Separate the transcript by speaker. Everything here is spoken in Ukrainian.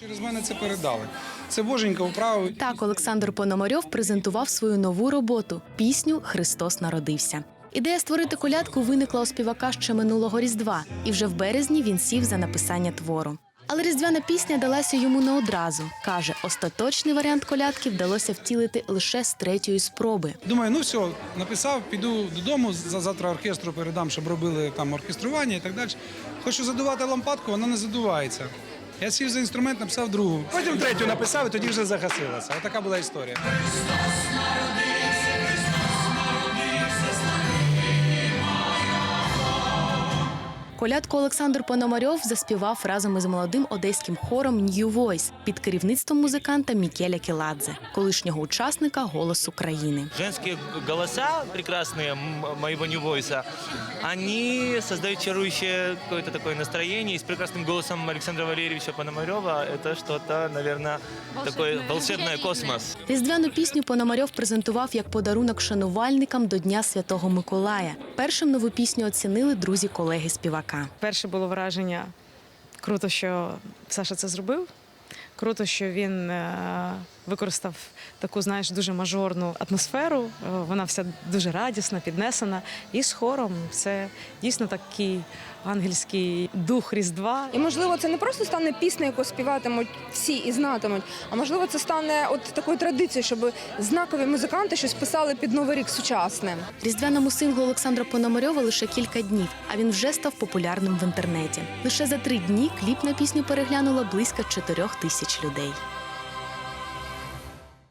Speaker 1: Через мене це передали. Це боженька вправив.
Speaker 2: Так Олександр Пономарьов презентував свою нову роботу пісню Христос народився. Ідея створити колядку виникла у співака ще минулого різдва, і вже в березні він сів за написання твору. Але різдвяна пісня далася йому не одразу. каже, остаточний варіант колядки вдалося втілити лише з третьої спроби.
Speaker 1: Думаю, ну все, написав, піду додому, за завтра оркестру передам, щоб робили там оркестрування і так далі. Хочу задувати лампадку, вона не задувається. Я сів за інструмент, написав другу. Потім третю написав, і тоді вже загасилася. Отака була історія.
Speaker 2: Колядку Олександр Пономарьов заспівав разом із молодим одеським хором New Voice під керівництвом музиканта Мікеля Кіладзе, колишнього учасника «Голос України».
Speaker 3: Женские голоса прекрасные м- моего New Voice, они создают чарующее какое-то такое настроение. И с прекрасным голосом Александра Валерьевича Пономарева это что-то, наверное, такое волшебное космос.
Speaker 2: Різдвяну пісню Пономарьов презентував як подарунок шанувальникам до Дня Святого Миколая. Першим нову пісню оцінили друзі-колеги співака.
Speaker 4: Перше було враження круто, що Саша це зробив. Круто, що він е, використав таку, знаєш, дуже мажорну атмосферу. Е, Вона вся дуже радісна, піднесена. І з хором це дійсно такий ангельський дух Різдва.
Speaker 5: І можливо, це не просто стане пісня, яку співатимуть всі і знатимуть, а можливо, це стане от такою традицією, щоб знакові музиканти щось писали під новий рік сучасним.
Speaker 2: Різдвяному синглу Олександра Пономарьова лише кілька днів, а він вже став популярним в інтернеті. Лише за три дні кліп на пісню переглянуло близько чотирьох тисяч людей.